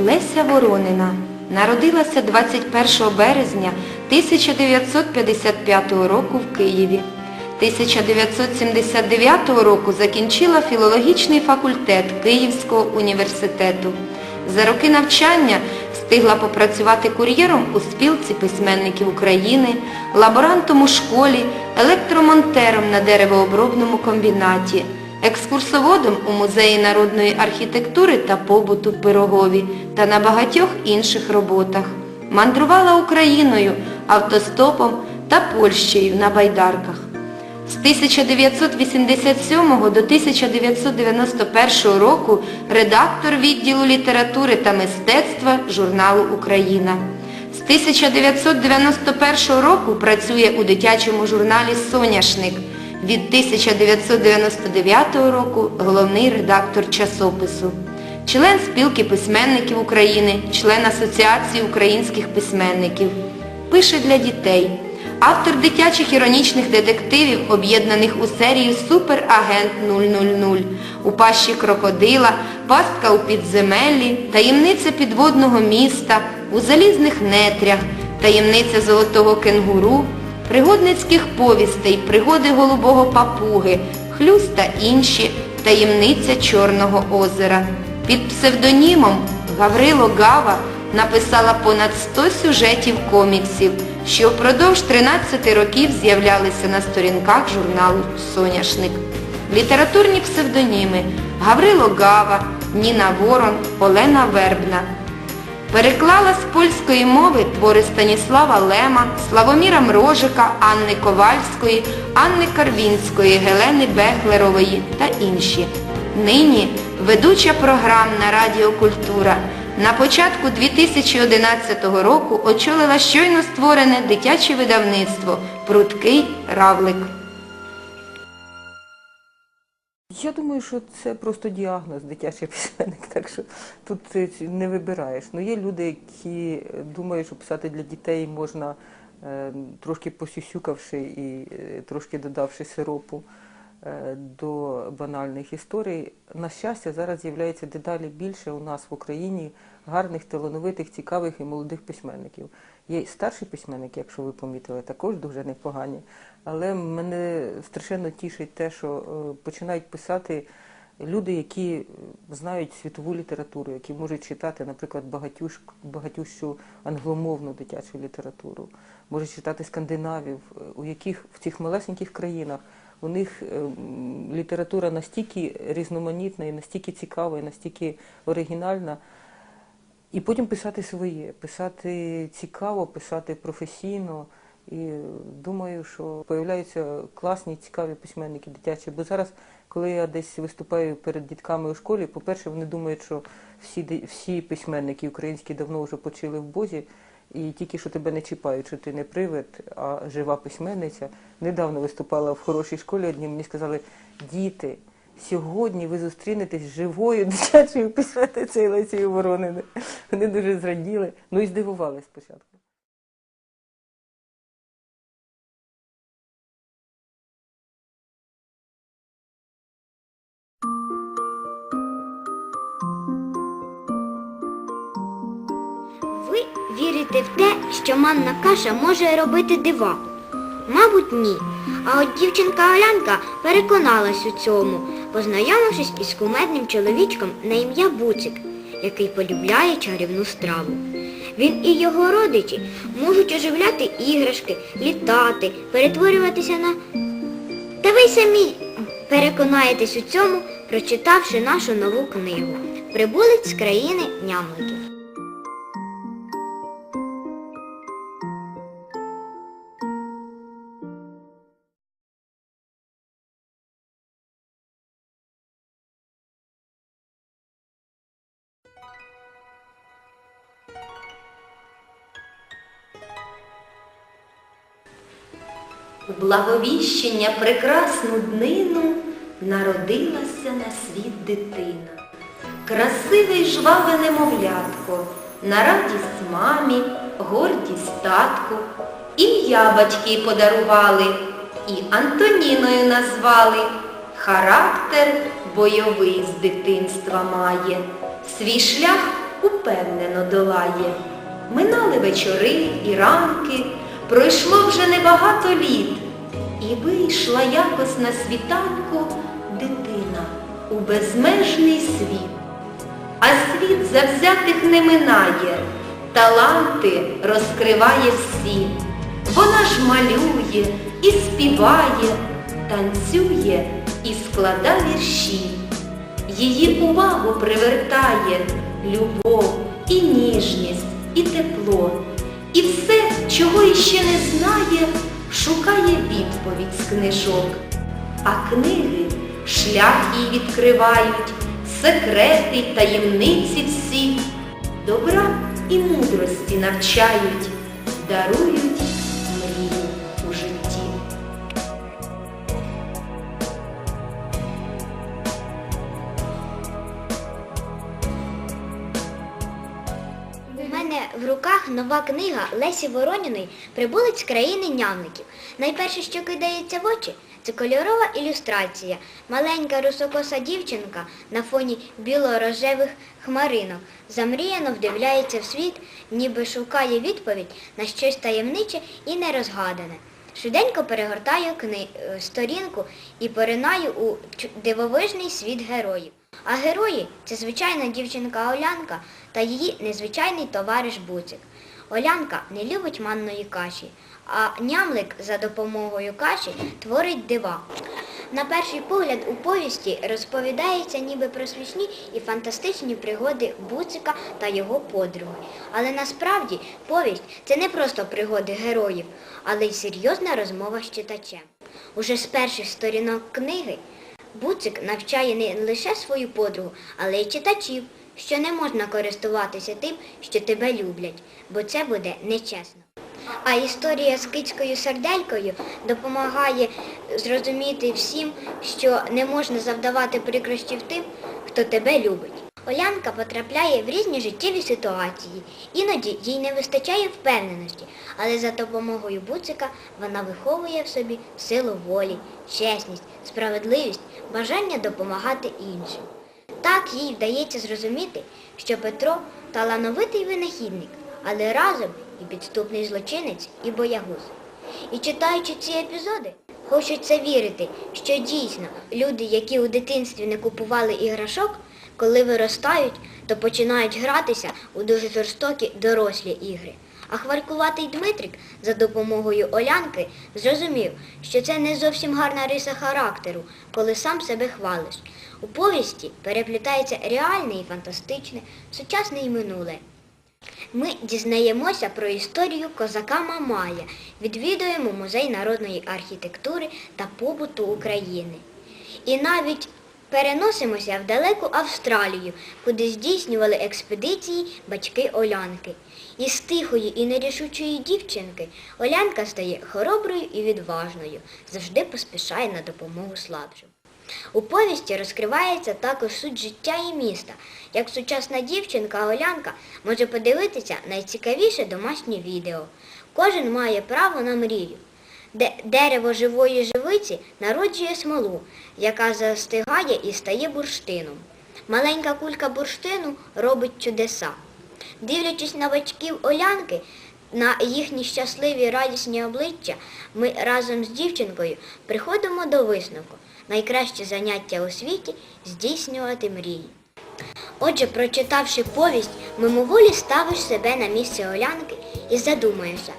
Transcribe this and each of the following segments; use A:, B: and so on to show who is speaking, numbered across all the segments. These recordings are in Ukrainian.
A: Леся Воронина народилася 21 березня 1955 року в Києві. 1979 року закінчила філологічний факультет Київського університету. За роки навчання встигла попрацювати кур'єром у спілці письменників України, лаборантом у школі, електромонтером на деревообробному комбінаті, екскурсоводом у Музеї народної архітектури та побуту Пирогові та на багатьох інших роботах. Мандрувала Україною, автостопом та Польщею на байдарках. З 1987 до 1991 року редактор відділу літератури та мистецтва журналу Україна. З 1991 року працює у дитячому журналі Соняшник. Від 1999 року головний редактор часопису. Член спілки письменників України, член Асоціації українських письменників. Пише для дітей. Автор дитячих іронічних детективів, об'єднаних у серію Суперагент 000, у пащі крокодила, пастка у підземеллі, таємниця підводного міста, у залізних нетрях, таємниця золотого кенгуру, пригодницьких повістей, пригоди голубого папуги, хлюс та інші, таємниця Чорного озера. Під псевдонімом Гаврило Гава написала понад 100 сюжетів коміксів, що впродовж 13 років з'являлися на сторінках журналу «Соняшник». Літературні псевдоніми Гаврило Гава, Ніна Ворон, Олена Вербна. Переклала з польської мови твори Станіслава Лема, Славоміра Мрожика, Анни Ковальської, Анни Карвінської, Гелени Бехлерової та інші. Нині ведуча програм на Радіо Культура. На початку 2011 року очолила щойно створене дитяче видавництво Прудкий равлик.
B: Я думаю, що це просто діагноз дитячий письменник, так що тут не вибираєш. Ну є люди, які думають, що писати для дітей можна е, трошки посюсюкавши і е, трошки додавши сиропу до банальних історій. На щастя, зараз з'являється дедалі більше у нас в Україні гарних, талановитих, цікавих і молодих письменників. Є й старші письменники, якщо ви помітили, також дуже непогані. Але мене страшенно тішить те, що е, починають писати люди, які е, знають світову літературу, які можуть читати, наприклад, багатющ, багатющу англомовну дитячу літературу, можуть читати скандинавів, е, у яких в цих малесеньких країнах у них е, література настільки різноманітна і настільки цікава, і настільки оригінальна. І потім писати своє, писати цікаво, писати професійно. І думаю, що появляються класні, цікаві письменники дитячі. Бо зараз, коли я десь виступаю перед дітками у школі, по-перше, вони думають, що всі, всі письменники українські давно вже почили в Бозі, і тільки що тебе не чіпають, що ти не привид, а жива письменниця. Недавно виступала в хорошій школі одні, мені сказали, діти, сьогодні ви зустрінетесь з живою дитячою письменницею Лесією Воронини. Вони дуже зраділи, ну і здивували спочатку.
C: Ви вірите в те, що манна каша може робити дива? Мабуть, ні. А от дівчинка Олянка переконалась у цьому, познайомившись із кумедним чоловічком на ім'я Буцик, який полюбляє чарівну страву. Він і його родичі можуть оживляти іграшки, літати, перетворюватися на... Та ви самі переконаєтесь у цьому, прочитавши нашу нову книгу Прибулець з країни нямликів.
A: У благовіщення прекрасну днину народилася на світ дитина. Красиве й жваве немовлятко, на радість мамі, гордість татку. Ім'я батьки подарували і Антоніною назвали. Характер бойовий з дитинства має. Свій шлях упевнено долає. Минали вечори і ранки, пройшло вже небагато літ, і вийшла якось на світанку дитина у безмежний світ. А світ завзятих не минає, таланти розкриває всі. Вона ж малює і співає, танцює і складає вірші. Її увагу привертає любов і ніжність, і тепло. І все, чого іще не знає, шукає відповідь з книжок. А книги шлях їй відкривають, секрети й таємниці всі, добра і мудрості навчають, дарують
C: нова книга Лесі Вороніної Прибулець з країни нявників. Найперше, що кидається в очі, це кольорова ілюстрація. Маленька русокоса дівчинка на фоні біло-рожевих хмаринок замріяно вдивляється в світ, ніби шукає відповідь на щось таємниче і нерозгадане. Швиденько перегортаю кни... е, сторінку і поринаю у дивовижний світ героїв. А герої це звичайна дівчинка Олянка та її незвичайний товариш Буцик. Олянка не любить манної каші, а нямлик за допомогою каші творить дива. На перший погляд у повісті розповідається ніби про смішні і фантастичні пригоди Буцика та його подруги. Але насправді повість це не просто пригоди героїв, але й серйозна розмова з читачем. Уже з перших сторінок книги Буцик навчає не лише свою подругу, але й читачів, що не можна користуватися тим, що тебе люблять, бо це буде нечесно. А історія з кицькою серделькою допомагає зрозуміти всім, що не можна завдавати прикрощів тим, хто тебе любить. Олянка потрапляє в різні життєві ситуації. Іноді їй не вистачає впевненості, але за допомогою буцика вона виховує в собі силу волі, чесність, справедливість, бажання допомагати іншим. Так їй вдається зрозуміти, що Петро талановитий винахідник, але разом і підступний злочинець, і боягуз. І читаючи ці епізоди, хочеться вірити, що дійсно люди, які у дитинстві не купували іграшок, коли виростають, то починають гратися у дуже жорстокі дорослі ігри. А хвалькуватий Дмитрик за допомогою Олянки зрозумів, що це не зовсім гарна риса характеру, коли сам себе хвалиш. У повісті переплітається реальне і фантастичне, сучасне і минуле. Ми дізнаємося про історію козака Мамая, відвідуємо музей народної архітектури та побуту України. І навіть переносимося в далеку Австралію, куди здійснювали експедиції батьки Олянки. Із тихої і нерішучої дівчинки Олянка стає хороброю і відважною, завжди поспішає на допомогу слабшим. У повісті розкривається також суть життя і міста. Як сучасна дівчинка Олянка може подивитися найцікавіше домашнє відео. Кожен має право на мрію. Де дерево живої живиці народжує смолу, яка застигає і стає бурштином. Маленька кулька бурштину робить чудеса. Дивлячись на батьків Олянки, на їхні щасливі радісні обличчя, ми разом з дівчинкою приходимо до висновку. Найкраще заняття у світі здійснювати мрії. Отже, прочитавши повість, мимоволі ставиш себе на місце Олянки і задумаєшся,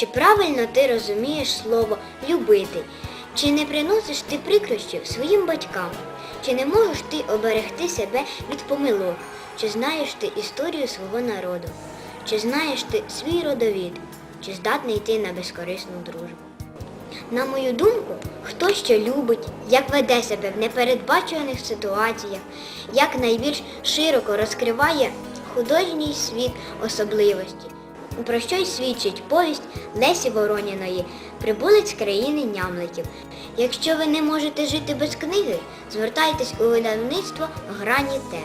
C: чи правильно ти розумієш слово любити, чи не приносиш ти прикрощів своїм батькам, чи не можеш ти оберегти себе від помилок, чи знаєш ти історію свого народу, чи знаєш ти свій родовід, чи здатний йти на безкорисну дружбу. На мою думку, хто що любить, як веде себе в непередбачуваних ситуаціях, як найбільш широко розкриває художній світ особливості. Про що й свідчить повість Лесі Вороніної Прибулець країни нямликів. Якщо ви не можете жити без книги, звертайтесь у видавництво Грані Т.